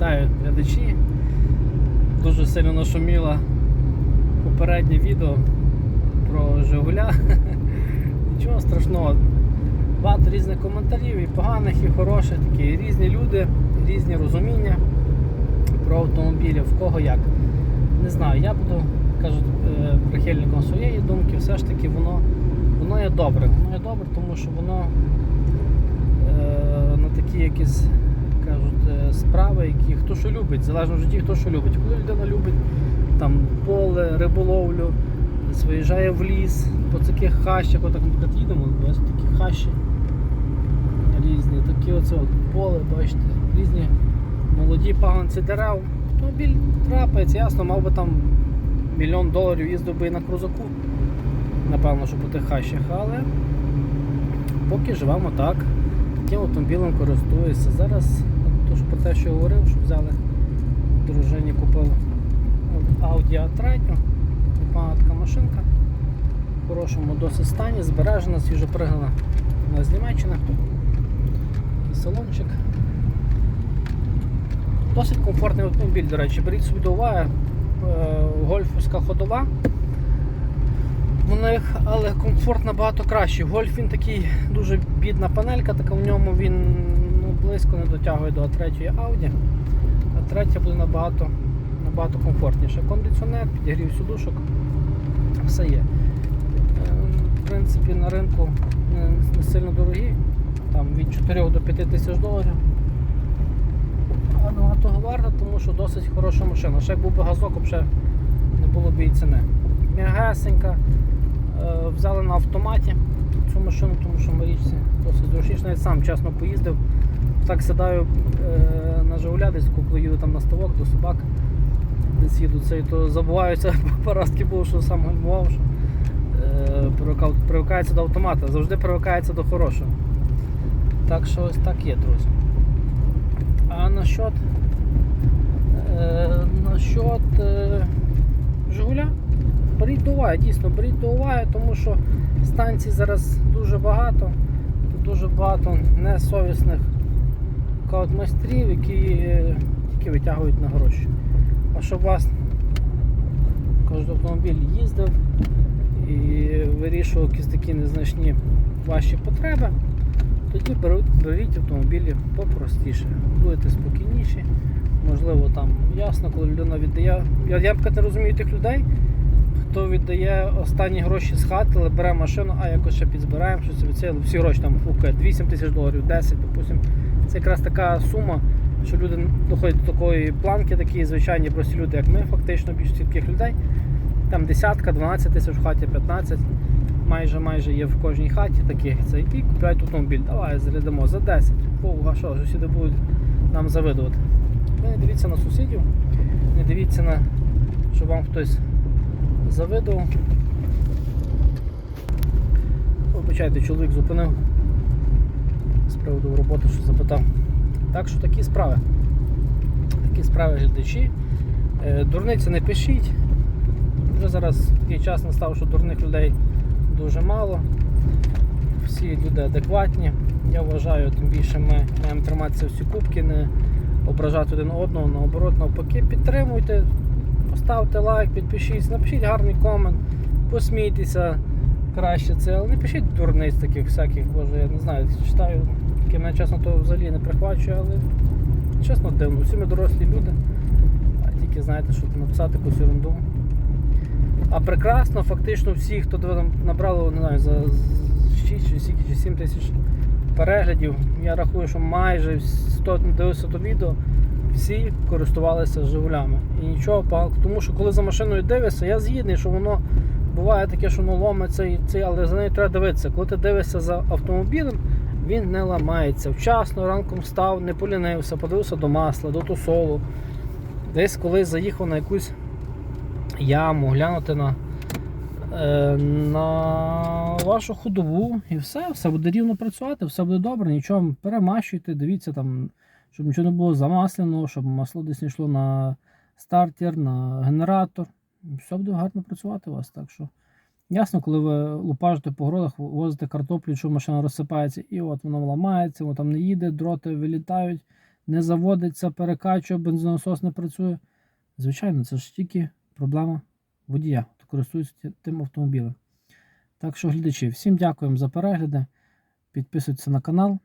Вітаю глядачі. Дуже сильно нашуміло попереднє відео про Жигуля. Нічого страшного. Багато різних коментарів, і поганих, і хороших, такі різні люди, різні розуміння про автомобілі, в кого як. Не знаю, я буду кажуть, е, прихильником своєї думки, все ж таки воно, воно є добре. Воно є добре, тому що воно е, на такі якісь кажуть, е, справи, які хто що любить, залежно в житті, хто що любить. Коли людина любить там поле, риболовлю, виїжджає в ліс, по таких хащах, отак, наприклад, їдемо, ось такі хащі різні, такі оце от поле, бачите, різні молоді пагонці дерев. Автомобіль трапиться, ясно, мав би там мільйон доларів їздив би і на крузаку. Напевно, що по тих хащах, але поки живемо так. Таким автомобілем користуюся. Зараз, то ж про те, що говорив, що взяли дружині купив Audi A3, непогана така машинка. В хорошому досить стані, збережена, свіжо пригнана вона з Німеччини. Салончик. Досить комфортний автомобіль, до речі, беріть собі до уваги. Е, Гольфовська ходова. У них, але комфорт набагато кращий. Гольф він такий дуже бідна панелька, така в ньому він близько не дотягує до А3 Audi. А третя буде набагато, набагато комфортніше. Кондиціонер, підігрів сідушок, все є. Е, В принципі, на ринку не, сильно дорогі, там від 4 до 5 тисяч доларів. А ну, а варто, тому що досить хороша машина. Ще як був би газок, взагалі не було б і ціни. М'ягесенька. Е, Взяли на автоматі цю машину, тому що в річці досить зручніше. Навіть сам чесно поїздив. Так сідаю е, на Жигуля, десь коли їду там на ставок до собак, десь їду цей, то забуваюся, поразки було, що сам гальмував, що е, привикається до автомата, завжди привикається до хорошого. Так що ось так є, друзі. А насчет, е, насчет е, Жигуля, беріть до уваги, дійсно, беріть до уваги, тому що станцій зараз дуже багато, тут дуже багато несовісних кажуть, майстрів, які е, тільки витягують на гроші. А щоб вас кожен автомобіль їздив і вирішував якісь такі незначні ваші потреби, тоді беріть автомобілі попростіше. Будете спокійніші. Можливо, там ясно, коли людина віддає. Я, я не розумію тих людей, хто віддає останні гроші з хати, але бере машину, а якось ще підзбираємо, щось від цього. Всі гроші там фукає 8 тисяч доларів, 10, допустимо. Це якраз така сума, що люди доходять до такої планки, такі звичайні прості люди, як ми, фактично, більшість таких людей. Там десятка, 12 тисяч в хаті, 15. Майже майже є в кожній хаті таких. Це і купляють автомобіль. Давай зарядимо за 10. Фу, а що, сусіди будуть нам завидувати. Ви не дивіться на сусідів, не дивіться на, щоб вам хтось завидував. Вибачайте, чоловік зупинив з приводу роботи, що запитав. Так що такі справи. Такі справи глядачі. Е, Дурниці не пишіть. Вже зараз такий час настав, що дурних людей дуже мало. Всі люди адекватні. Я вважаю, тим більше ми маємо триматися всі кубки, не ображати один одного, наоборот, навпаки, підтримуйте, поставте лайк, підпишіться, напишіть гарний комент, посмійтеся краще це, але не пишіть дурниць таких всяких, боже, я не знаю, читаю, таке мене чесно то взагалі не прихвачує, але чесно дивно, всі ми дорослі люди, а тільки знаєте, що написати якусь ерунду. А прекрасно, фактично всі, хто там набрало, не знаю, за 6 чи скільки, чи 7 тисяч переглядів, я рахую, що майже 100 дивився то відео, всі користувалися Жигулями. І нічого, поганого. тому що коли за машиною дивишся, я згідний, що воно буває таке, що воно ломиться, і це, але за нею треба дивитися. Коли ти дивишся за автомобілем, він не ламається. Вчасно ранком встав, не полінився, подивився до масла, до тусолу. Десь коли заїхав на якусь яму, глянути на, е, на вашу ходову і все, все буде рівно працювати, все буде добре, нічого перемащуйте, дивіться там, щоб нічого не було замасляного, щоб масло десь не йшло на стартер, на генератор. Все буде гарно працювати у вас. Так що ясно, коли ви лупажите по городах, возите картоплю, що машина розсипається, і от воно ламається, воно там не їде, дроти вилітають. не заводиться, перекачує, бензонасос не працює. Звичайно, це ж тільки проблема водія, хто користується тим автомобілем. Так що, глядачі, всім дякуємо за перегляди. Підписуйтесь на канал.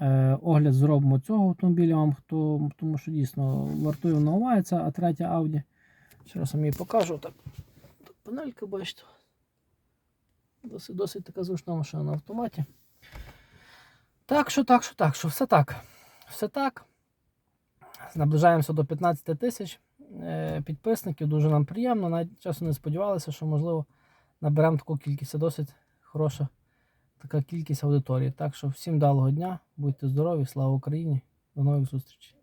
Е, огляд зробимо цього автомобіля вам, хто, тому що дійсно вартує на уваги, а третя Audi. Ще раз вам її покажу. Так, тут панелька, бачите. Досить, досить така зручна машина на автоматі. Так що, так що, так що, все так. Все так. Наближаємося до 15 тисяч е, підписників. Дуже нам приємно. Навіть часом не сподівалися, що можливо наберемо таку кількість. Це досить хороша така кількість аудиторії. Так що всім вдалого дня, будьте здорові, слава Україні, до нових зустрічей.